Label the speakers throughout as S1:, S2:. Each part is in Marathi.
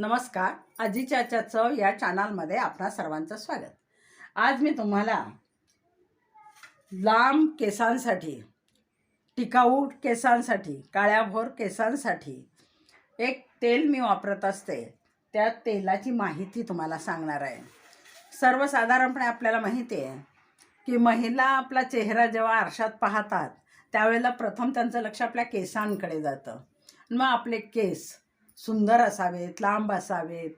S1: नमस्कार. आजीच्या चव या चॅनलमध्ये आपणा सर्वांचं स्वागत. आज मी तुम्हाला लांब केसांसाठी टिकाऊ केसांसाठी काळ्याभोर केसांसाठी एक तेल मी वापरत असते. त्या तेलाची माहिती तुम्हाला सांगणार आहे. सर्वसाधारणपणे आपल्याला माहिती आहे की महिला आपला चेहरा जेव्हा आरशात पाहतात त्यावेळेला प्रथम त्यांचं लक्ष आपल्या केसांकडे जातं. मग आपले केस सुंदर असावेत लांब असावेत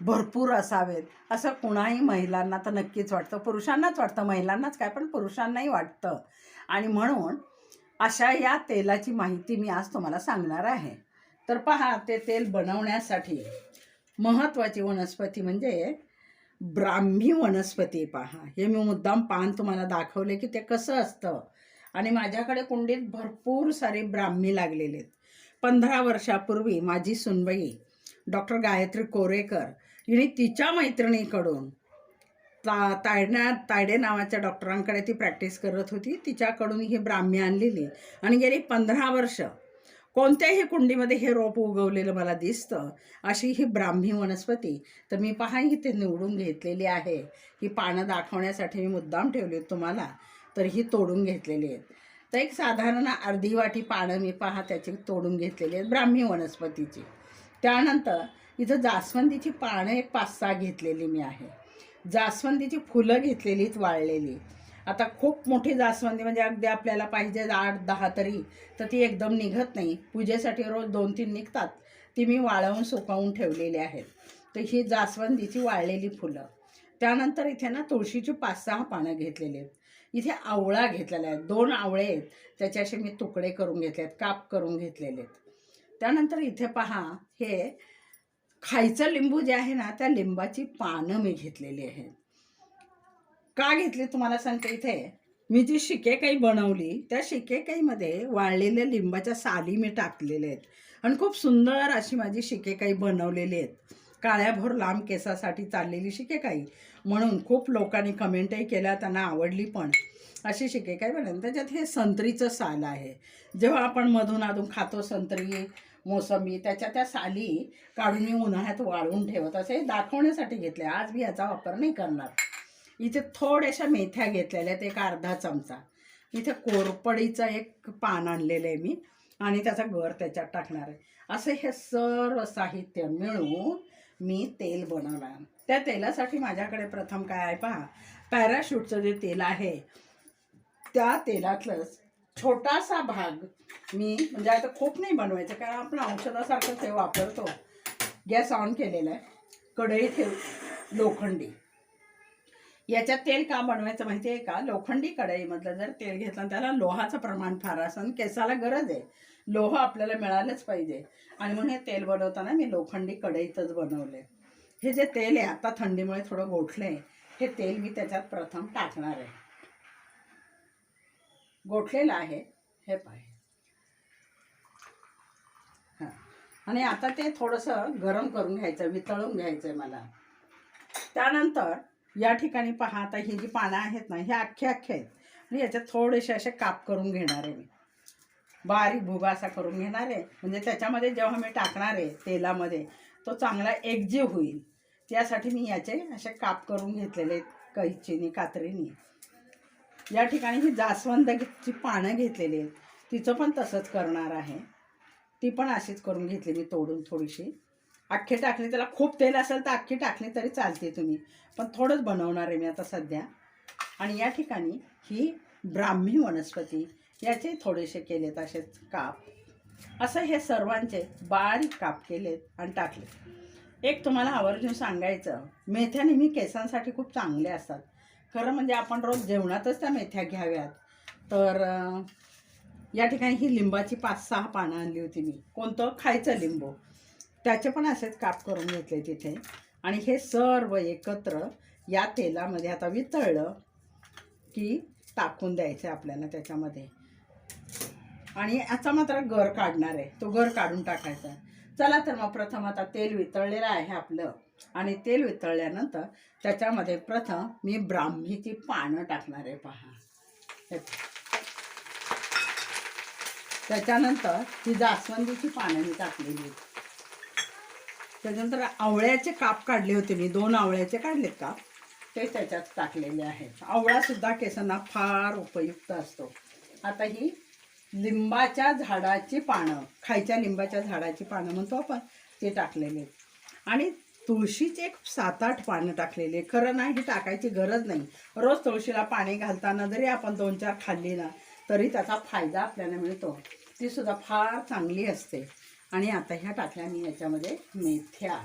S1: भरपूर असावेत असं कुणाही महिलांना तर नक्कीच वाटतं. पुरुषांनाच वाटतं महिलांनाच काय पण पुरुषांनाही वाटतं. आणि म्हणून अशा या तेलाची माहिती मी आज तुम्हाला सांगणार आहे. तर पहा ते तेल बनवण्यासाठी महत्त्वाची वनस्पती म्हणजे ब्राह्मी वनस्पती पहा. हे मी मुद्दाम पान तुम्हाला दाखवले की ते कसं असतं. आणि माझ्याकडे कुंडीत भरपूर सारे ब्राह्मी लागलेले आहेत. पंधरा वर्षापूर्वी माझी सुनबाई डॉक्टर गायत्री कोरेकर हिने तिच्या मैत्रिणीकडून ता तायड्या तायडे नावाच्या डॉक्टरांकडे ती प्रॅक्टिस करत होती. तिच्याकडून ही ब्राह्मी आणलेली आणि गेली पंधरा वर्ष. कोणत्याही कुंडीमध्ये हे रोप उगवलेलं मला दिसतं अशी ही ब्राह्मी वनस्पती. तर मी पहा ही ते निवडून घेतलेली आहे. ही पानं दाखवण्यासाठी मी मुद्दाम ठेवली आहेत तुम्हाला. तर ही तोडून घेतलेली आहेत. तर एक साधारण अर्धी वाटी पानं मी पहा त्याची तोडून घेतलेली आहेत ब्राह्मी वनस्पतीची. त्यानंतर इथं जास्वंदीची पानं एक पाच सहा घेतलेली मी आहे. जास्वंदीची फुलं घेतलेलीच वाळलेली. आता खूप मोठी जास्वंदी म्हणजे अगदी आपल्याला पाहिजे आठ दहा तरी तर ती एकदम निघत नाही. पूजेसाठी रोज दोन तीन निघतात. ती मी वाळवून सुकवून ठेवलेली आहेत. तर ही जास्वंदीची वाळलेली फुलं. त्यानंतर इथे ना तुळशीची पाच सहा पानं घेतलेली आहेत. इथे आवळा घेतलेला आहे दोन आवळे आहेत. त्याचे असे मी तुकडे करून घेतले आहेत काप करून घेतलेले आहेत. त्यानंतर इथे पहा हे खायचं लिंबू जे आहे ना त्या लिंबाची पानं मी घेतलेली आहेत. का घेतली तुम्हाला सांगते इथे? मी जी शिकेकाई बनवली त्या शिकेकाईमध्ये वाळलेल्या लिंबाच्या साली मी टाकलेल्या आहेत. आणि खूप सुंदर अशी माझी शिकेकाई बनवलेली आहेत. काळ्याभोर लांब केसासाठी चाललेली शिकेकाई म्हणून खूप लोकांनी कमेंटही केल्या त्यांना आवडली पण. अशी शिके काय बनवली त्याच्यात हे संत्रीचं साल आहे. जेव्हा आपण मधून अधून खातो संत्री मोसंबी त्याच्या त्या साली काढून मी उन्हाळ्यात वाळवून ठेवत असे दाखवण्यासाठी घेतले. आज मी याचा वापर नाही करणार. इथे थोड्याशा मेथ्या घेतलेल्या आहेत. एक अर्धा चमचा. इथे कोरपडीचं एक पान आणलेलं आहे मी आणि त्याचा गर त्याच्यात टाकणार आहे. असं हे सर्व साहित्य मिळून मी तेल बनवणार. त्या तेलासाठी माझ्याकडे प्रथम काय आहे पहा. पॅराशूटचं जे तेल आहे त्या तेलातलंच छोटासा भाग मी म्हणजे आता खूप नाही बनवायचं कारण आपण औषधासारखं ते वापरतो. गॅस ऑन केलेला आहे. कढई ठेव लोखंडी. याच्यात तेल का बनवायचं माहिती आहे का? लोखंडी कढईमधलं जर तेल घेतलं त्याला लोहाचं प्रमाण फार असं केसाला गरज आहे लोह आपल्याला मिळालंच पाहिजे. आणि म्हणून हे तेल बनवताना मी लोखंडी कढईतच बनवले हे जे तेल आहे आता थंडीमुळे थोडं गोठले हे तेल मी त्याच्यात प्रथम टाकणार आहे. गोठलेलं आहे हे पाय. हां. आणि आता ते थोडंसं गरम करून घ्यायचं वितळून घ्यायचं आहे मला. त्यानंतर या ठिकाणी पहा आता ही जी पानं आहेत ना हे अख्खे अख्खे आहेत. आणि याच्यात थोडेसे असे काप करून घेणार आहे मी. बारीक भुगा असा करून घेणार आहे. म्हणजे त्याच्यामध्ये जेव्हा मी टाकणार आहे तेलामध्ये तो चांगला एकजीव होईल. त्यासाठी मी याचे असे काप करून घेतलेले आहेत कैचीनी कात्रीनी. या ठिकाणी ही जास्वंदची पानं घेतलेली आहेत. तिचं पण तसंच करणार आहे. ती पण अशीच करून घेतली मी तोडून थोडीशी. अख्खी टाकली त्याला खूप तेल असेल तर अख्खी टाकली तरी चालते तुम्ही. पण थोडंच बनवणार आहे मी आता सध्या. आणि या ठिकाणी ही ब्राह्मी वनस्पती याचे थोडेसे केलेत असेच काप. असं हे सर्वांचे बारीक काप केलेत आणि टाकले. एक तुम्हाला आवर्जून सांगायचं मेथ्या नेहमी केसांसाठी खूप चांगले असतात. खरं म्हणजे आपण रोज जेवणातच त्या मेथ्या घ्याव्यात. तर या ठिकाणी ही लिंबाची पाच सहा पानं आणली होती मी. कोणतं? खायचं लिंबू. त्याचे पण असेच काप करून घेतले तिथे. आणि हे सर्व एकत्र या तेलामध्ये आता वितळलं की टाकून द्यायचं आपल्याला त्याच्यामध्ये. आणि याचा मात्र गर काढणार आहे. तो गर काढून टाकायचा चला तर मग प्रथम आता तेल वितळलेलं आहे आपलं. आणि तेल वितळल्यानंतर त्याच्यामध्ये प्रथम मी ब्राह्मीची पानं टाकणार आहे पहा. त्याच्यानंतर ही जास्वंदीची पानं मी टाकलेली त्याच्यानंतर आवळ्याचे काप काढले होते मी. दोन आवळ्याचे काढले काप. ते त्याच्यात टाकलेले आहेत. आवळासुद्धा केसांना फार उपयुक्त असतो. आता ही लिंबाच्या झाडाची पानं खायच्या लिंबाच्या झाडाची पानं म्हणतो आपण ते टाकलेले आणि तुळशीचे एक सात आठ पानं टाकलेले खरं नाही ही टाकायची गरज नाही. रोज तुळशीला पाणी घालताना जरी आपण दोन चार खाल्ली ना तरी त्याचा फायदा आपल्याला मिळतो. ती सुद्धा फार चांगली असते. आणि आता ह्या टाकल्या मी याच्यामध्ये मेथ्या.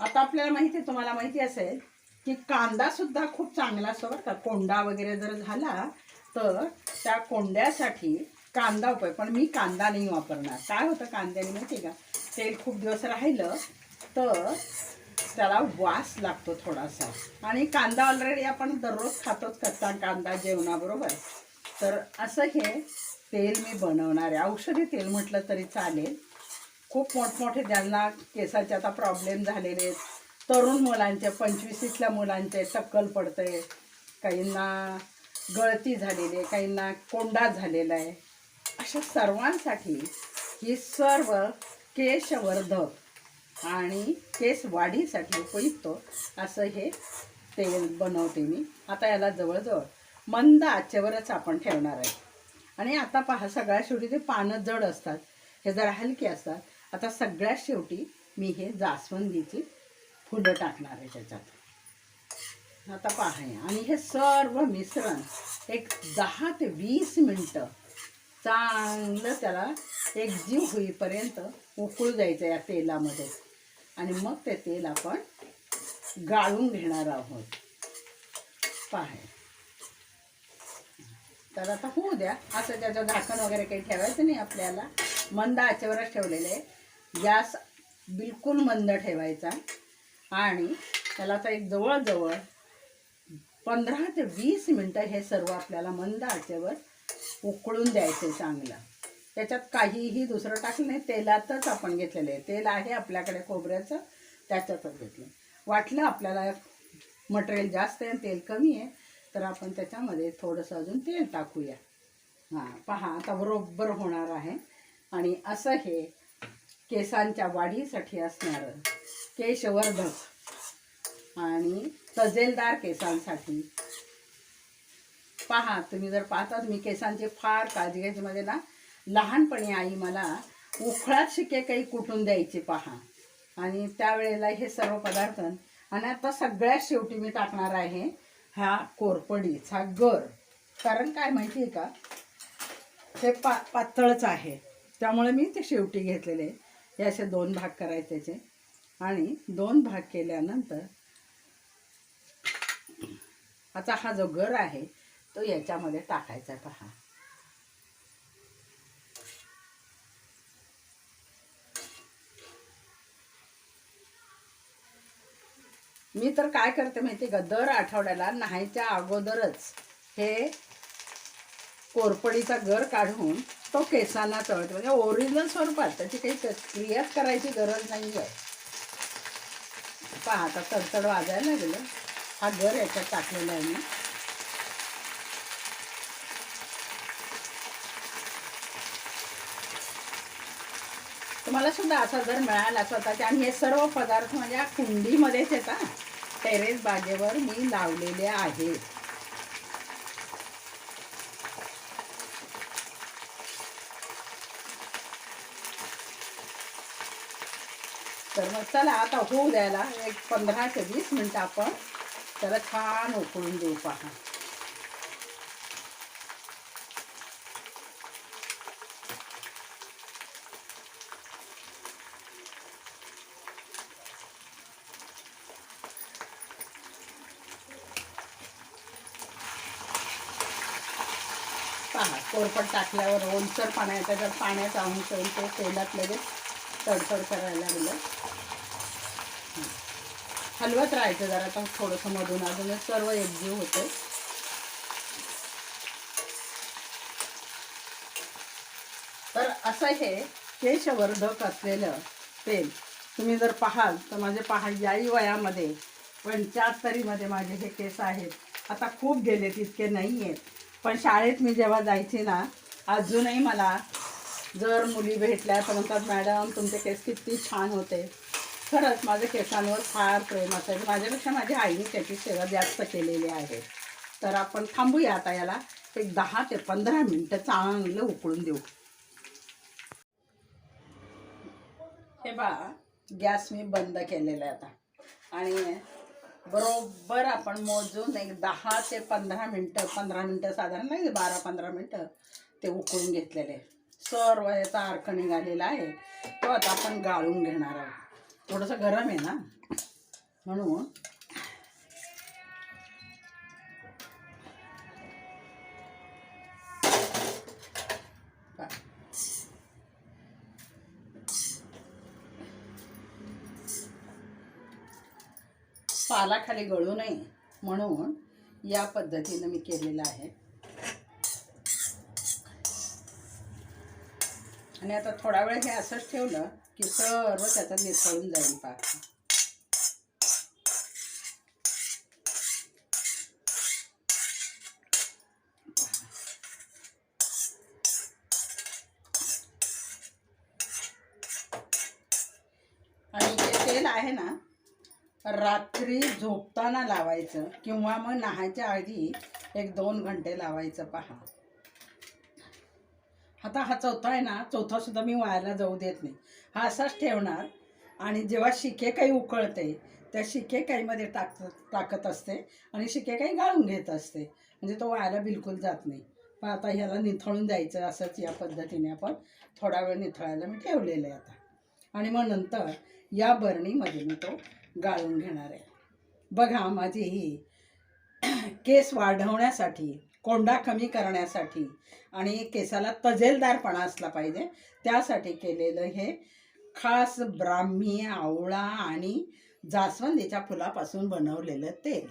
S1: आता आपल्याला माहिती आहे तुम्हाला माहिती असेल की कांदा सुद्धा खूप चांगला असतो बरं का. कोंडा वगैरे जर झाला तर त्या कोंड्यासाठी कांदा उपाय. पण मी कांदा नाही वापरणार. काय होतं कांद्याने माहिती आहे का? तेल खूप दिवस राहिलं तर त्याला वास लागतो थोडासा. आणि कांदा ऑलरेडी आपण दररोज खातोच कच्चा कांदा जेवणाबरोबर. तर असं हे तेल मी बनवणार आहे. औषधी तेल म्हटलं तरी चालेल. खूप मोठमोठे ज्यांना केसाचे आता प्रॉब्लेम झालेले आहेत. तरुण मुलांचे पंचवीसीतल्या मुलांचे टक्कल पडते काहींना गळती झालेली आहे काहींना कोंडा झालेला आहे. अशा सर्वांसाठी ही सर्व केशवर्धक आणि केस वाढीसाठी उपयुक्त असं हे तेल बनवते मी. आता याला जवळजवळ मंद आचेवरच आपण ठेवणार आहे. आणि आता पहा सगळ्या शेवटी ते पानं जड असतात हे जरा हलके असतात. आता सगळ्यात शेवटी मी हे जास्वंदीची फुलं टाकणार आहे त्याच्यात. आता पहा आणि हे सर्व मिश्रण एक दहा ते वीस मिनटं चांगलं त्याला एक जीव होईपर्यंत उकळू द्यायचं या तेलामध्ये. आणि मग ते तेल आपण गाळून घेणार आहोत. पहा तर आता होऊ द्या. असं त्याचं झाकण वगैरे काही ठेवायचं नाही आपल्याला. मंद आचेवरच ठेवलेलं आहे. गॅस बिलकुल मंद ठेवायचा. आणि त्याला आता एक जवळजवळ पंधरा ते वीस मिनटं हे सर्व आपल्याला मंद आचेवर उकळून द्यायचं चांगलं. त्याच्यात काहीही दुसरं टाकलं नाही तेलातच आपण घेतलेलं आहे. तेल आहे आपल्याकडे खोबऱ्याचं त्याच्यातच घेतलं वाटलं आपल्याला मटेरियल जास्त आहे आणि तेल कमी आहे तर आपण त्याच्यामध्ये थोडंसं अजून तेल टाकूया. हां पहा आता बरोबर होणार आहे. आणि असं हे केसांच्या वाढीसाठी असणारं केशवर्धक आणि तजेलदार केसांसाठी. पहा तुम्ही जर पाहतात मी केसांची फार काळजी घ्यायची म्हणजे ना लहानपणी आई मला उखळात शिके काही कुटून द्यायचे पहा. आणि त्यावेळेला हे सर्व पदार्थ आणि आता सगळ्यात शेवटी मी टाकणार आहे हा कोरपडीचा गर. कारण काय माहिती आहे का? हे पा पातळच आहे. त्यामुळे मी ते शेवटी घेतलेले. हे असे दोन भाग करायचे त्याचे आणि दोन भाग केल्यानंतर आता हा जो गर आहे तो याच्यामध्ये टाकायचा पहा. मी तर काय करते माहिती का? दर आठवड्याला नहायच्या अगोदरच हे कोरपडीचा गर काढून तो केसांना तळते. म्हणजे ओरिजिनल स्वरूपात त्याची काही क्रियाच करायची गरज नाही आहे पहा आता तडतड वाजायला लागलं. हा घर याच्यात टाकलेला आहे मी. तुम्हाला सुद्धा असा जर मिळाला स्वतःच्या आणि हे सर्व पदार्थ माझ्या कुंडीमध्येच येतात टेरेस बागेवर मी लावलेले आहेत. तर मग चला आता होऊ द्यायला. एक पंधरा ते वीस मिनटं आपण त्याला छान उकळून देऊ पहा पहा टाकल्यावर ओलसर पाण्याचा जर पाण्याचा अंश येऊन ते तेलात लगेच तडफड करायला लागलं. हलवत राहायचं जरा आता थोडंसं मधून. अजून सर्व एकजीव होते तर असं हे केशवर्धक असलेलं तेल तुम्ही जर पाहाल तर माझे पहा याही वयामध्ये पंच्याहत्तरीमध्ये माझे हे केस आहेत. आता खूप गेले तितके नाही आहेत पण शाळेत मी जेव्हा जायचे ना अजूनही मला जर मुली भेटल्या तर म्हणतात मॅडम तुमचे केस किती छान होते. खरंच माझ्या केसांवर फार प्रेम असायचं. माझ्यापेक्षा माझ्या आईने त्याची सेवा जास्त केलेली आहे. तर आपण थांबूया आता याला. एक दहा ते पंधरा मिनटं चांगलं उकळून देऊ. हे बा गॅस मी बंद केलेला आहे आता. आणि बरोबर आपण मोजून एक दहा ते पंधरा मिनटं पंधरा मिनटं साधारण नाही बारा पंधरा मिनटं ते उकळून घेतलेले. सर्व याचा अर्क निघालेला आहे. तो आता आपण गाळून घेणार आहोत. थोडंसं गरम आहे ना म्हणून. पाला खाली गळू नये म्हणून या पद्धतीनं मी केलेलं आहे. आणि आता थोडा वेळ हे असंच ठेवलं की सर्व त्याचं निसळून जाईल पाक. आणि हे तेल आहे ना रात्री झोपताना लावायचं किंवा मग नहायच्या आधी एक दोन घंटे लावायचं पहा. आता हा चौथा आहे ना चौथा सुद्धा मी वायाला जाऊ देत नाही. हा असाच ठेवणार आणि जेव्हा शिके काही उकळते त्या शिकेकाईमध्ये टाक टाकत असते आणि शिके काही गाळून घेत असते. म्हणजे तो वायाला बिलकुल जात नाही. पण आता ह्याला निथळून द्यायचं असंच या पद्धतीने आपण थोडा वेळ निथळायला मी ठेवलेलं आहे आता. आणि मग नंतर या बरणीमध्ये मी तो गाळून घेणार आहे. बघा माझी ही केस वाढवण्यासाठी कोंडा कमी करण्यासाठी आणि केसाला तजेलदारपणा असला पाहिजे. त्यासाठी केलेलं हे खास ब्राह्मी आवळा आणि जास्वंदीच्या फुलापासून बनवलेलं तेल.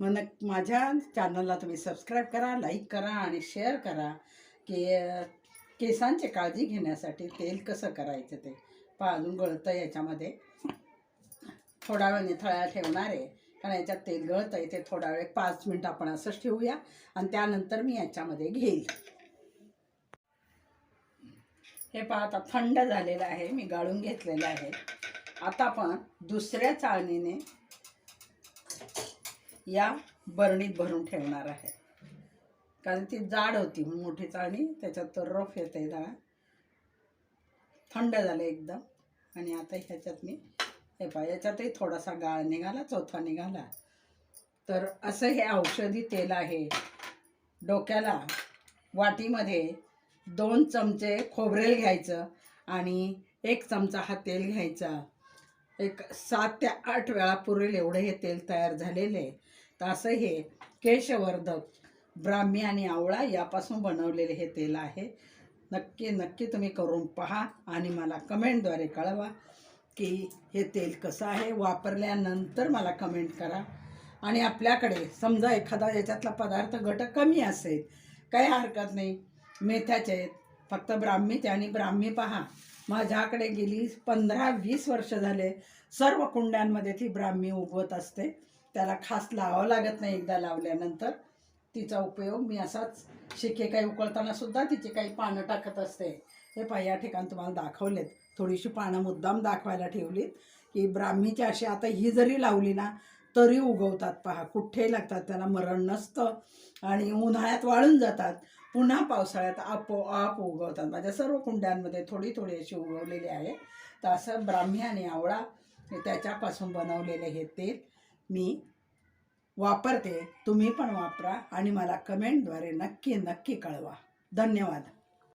S1: मग माझ्या चॅनलला तुम्ही सबस्क्राईब करा लाईक करा आणि शेअर करा की केसांची काळजी घेण्यासाठी तेल कसं करायचं ते. पहा अजून गळतं याच्यामध्ये. थोडा वेळ निथळा ठेवणार आहे. कारण याच्यात तेल गळत आहे ते थोडा वेळ पाच मिनटं आपण असंच ठेवूया आणि त्यानंतर मी याच्यामध्ये घेईल. हे पहा आता थंड झालेलं आहे मी गाळून घेतलेलं आहे. आता आपण दुसऱ्या चाळणीने या बरणीत भरून ठेवणार आहे. कारण ती जाड होती मोठी चाळणी त्याच्यात तर रफ येते जरा. थंड झालं एकदम. आणि आता ह्याच्यात मी हे पहा याच्यातही थोडासा गाळ निघाला चौथा निघाला. तर असं हे औषधी तेल आहे. डोक्याला वाटीमध्ये दोन चमचे खोबरेल घ्यायचं आणि एक चमचा हा तेल घ्यायचा. एक सात ते आठ वेळा पुरेल एवढं हे तेल तयार झालेलं. आहे तर असं हे केशवर्धक ब्राह्मी आणि आवळा यापासून बनवलेले हे तेल आहे. नक्की नक्की तुम्ही करून पहा आणि मला कमेंटद्वारे कळवा. की हे तेल कसं आहे वापरल्यानंतर मला कमेंट करा. आणि आपल्याकडे समजा एखादा याच्यातला पदार्थ घटक कमी असेल काही हरकत नाही. मेथ्याचे आहेत. फक्त ब्राह्मीचे आणि ब्राह्मी पहा. माझ्याकडे गेली पंधरा वीस वर्ष झाले. सर्व कुंड्यांमध्ये ती ब्राह्मी उगवत असते. त्याला खास लावावं लागत नाही एकदा लावल्यानंतर. तिचा उपयोग मी असाच शिके काही उकळताना सुद्धा तिची काही पानं टाकत असते. हे पहा या ठिकाणी तुम्हाला दाखवलेत. थोडीशी पानं मुद्दाम दाखवायला ठेवलीत की ब्राह्मीची अशी आता ही जरी लावली ना तरी उगवतात पहा. कुठेही लागतात त्याला मरण नसतं आणि उन्हाळ्यात वाळून जातात. पुन्हा पावसाळ्यात आपोआप उगवतात. माझ्या सर्व कुंड्यांमध्ये थोडी थोडी अशी उगवलेली आहे. तर असं ब्राह्मी आणि आवळा त्याच्यापासून बनवलेले हे तेल मी वापरते. तुम्ही पण वापरा आणि मला कमेंटद्वारे नक्की नक्की कळवा. धन्यवाद.